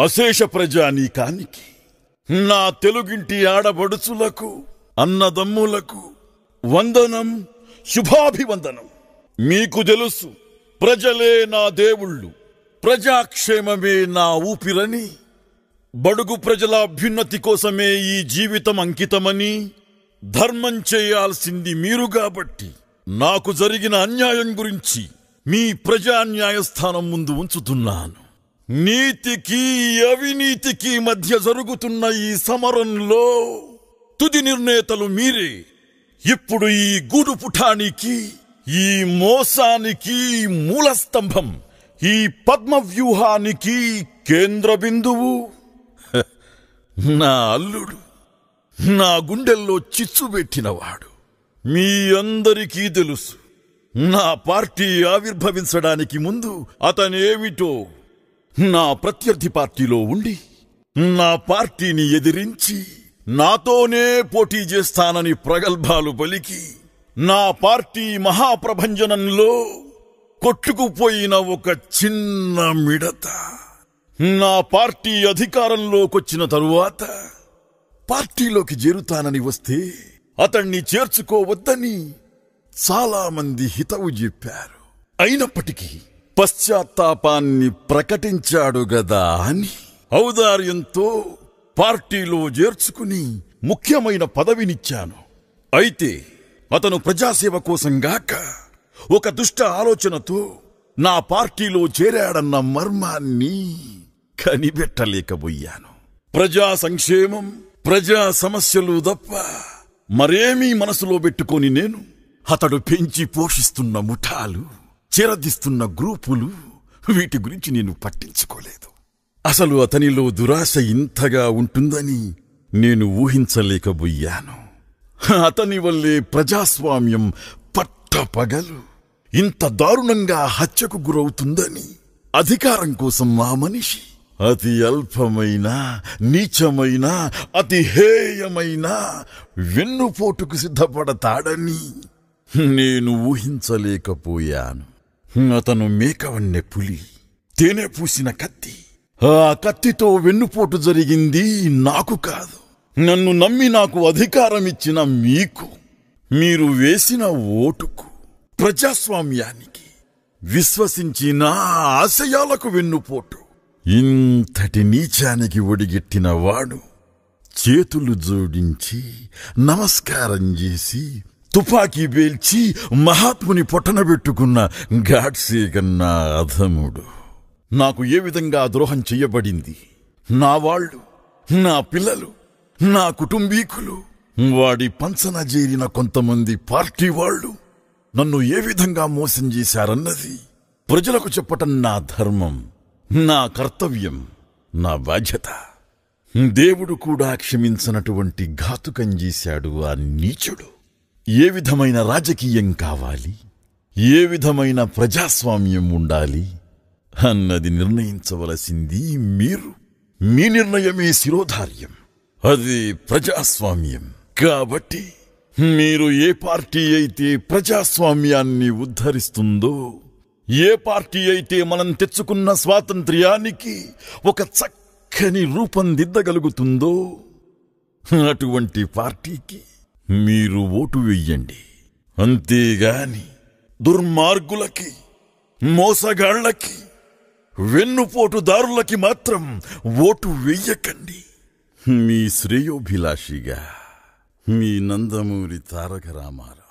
అశేష ప్రజానీకానికి నా తెలుగింటి ఆడబడుచులకు అన్నదమ్ములకు వందనం శుభాభివందనం. మీకు తెలుసు ప్రజలే నా దేవుళ్ళు ప్రజాక్షేమమే నా ఊపిరని బడుగు ప్రజల అభ్యున్నతి కోసమే ఈ జీవితం అంకితమని ధర్మం చేయాల్సింది మీరు కాబట్టి నాకు జరిగిన అన్యాయం గురించి మీ ప్రజా న్యాయస్థానం ముందు ఉంచుతున్నాను. నీతికి అవినీతికి మధ్య జరుగుతున్న ఈ సమరంలో తుది నిర్ణేతలు మీరే. ఇప్పుడు ఈ గూడు పుఠానికి ఈ మోసానికి మూలస్తంభం ఈ పద్మ వ్యూహానికి కేంద్ర బిందువు. నా అల్లుడు నా గుండెల్లో చిచ్చు పెట్టినవాడు. మీ అందరికీ తెలుసు నా పార్టీ ఆవిర్భవించడానికి ముందు అతనేమిటో నా ప్రత్యర్థి పార్టీలో ఉండి నా పార్టీని ఎదిరించి నాతోనే పోటీ చేస్తానని ప్రగల్భాలు పలికి నా పార్టీ మహాప్రభంజనంలో కొట్టుకుపోయిన ఒక చిన్న మిడత. నా పార్టీ అధికారంలోకొచ్చిన తరువాత పార్టీలోకి చేరుతానని వస్తే అతణ్ణి చేర్చుకోవద్దని చాలామంది హితవు చెప్పారు. అయినప్పటికీ పశ్చాత్తాపాన్ని ప్రకటించాడు గదా అని ఔదార్యంతో పార్టీలో చేర్చుకుని ముఖ్యమైన పదవినిచ్చాను. అయితే అతను ప్రజాసేవ కోసం గాక ఒక దుష్ట ఆలోచనతో నా పార్టీలో చేరాడన్న మర్మాన్ని కనిపెట్టలేకపోయాను. ప్రజా సంక్షేమం ప్రజా సమస్యలు తప్ప మరేమీ మనసులో పెట్టుకొని నేను అతడు పెంచి పోషిస్తున్న ముఠాలు. చేరదీస్తున్న గ్రూపులు వీటి గురించి నేను పట్టించుకోలేదు. అసలు అతనిలో దురాశ ఇంతగా ఉంటుందని నేను ఊహించలేకపోయాను. అతని వల్లే ప్రజాస్వామ్యం పట్టపగలు. ఇంత దారుణంగా హత్యకు గురవుతుందని అధికారం కోసం ఆ మనిషి అతి అల్పమైన నీచమైన అతి హేయమైన వెన్నుపోటుకు సిద్ధపడతాడని నేను ఊహించలేకపోయాను. అతను మేకవన్నె పులి తేనె పూసిన కత్తి. ఆ కత్తితో వెన్నుపోటు జరిగింది నాకు కాదు. నన్ను నమ్మి నాకు అధికారం ఇచ్చిన మీకు. మీరు వేసిన ఓటుకు ప్రజాస్వామ్యానికి విశ్వసించిన ఆశయాలకు వెన్నుపోటు. ఇంతటి నీచానికి ఒడిగెట్టిన వాడు చేతులు జోడించి నమస్కారం చేసి తుపాకీ పేల్చి మహాత్ముని పొట్టనబెట్టుకున్న గాడ్సే కన్నా అధముడు నాకు ఏ విధంగా ద్రోహం చెయ్యబడింది? నా వాళ్ళు నా పిల్లలు నా కుటుంబీకులు వాడి పంచన చేరిన కొంతమంది పార్టీ వాళ్ళు నన్ను ఏ విధంగా మోసం చేశారన్నది ప్రజలకు చెప్పటం నా ధర్మం నా కర్తవ్యం నా బాధ్యత. దేవుడు కూడా క్షమించనటువంటి ఘాతుకం చేశాడు ఆ నీచుడు. ఏ విధమైన రాజకీయం కావాలి? ఏ విధమైన ప్రజాస్వామ్యం ఉండాలి? అన్నది నిర్ణయించవలసింది మీరు. మీ నిర్ణయమే శిరోధార్యం. అది ప్రజాస్వామ్యం. కాబట్టి మీరు ఏ పార్టీ అయితే ప్రజాస్వామ్యాన్ని ఉద్ధరిస్తుందో ఏ పార్టీ అయితే మనం తెచ్చుకున్న స్వాతంత్ర్యానికి ఒక చక్కని రూపం దిద్దగలుగుతుందో అటువంటి పార్టీకి మీరు ఓటు వెయ్యండి. అంతేగాని దుర్మార్గులకి మోసగాళ్ళకి వెన్నుపోటుదారులకి మాత్రం ఓటు వెయ్యకండి. మీ శ్రేయోభిలాషిగా మీ నందమూరి తారక రామారావు.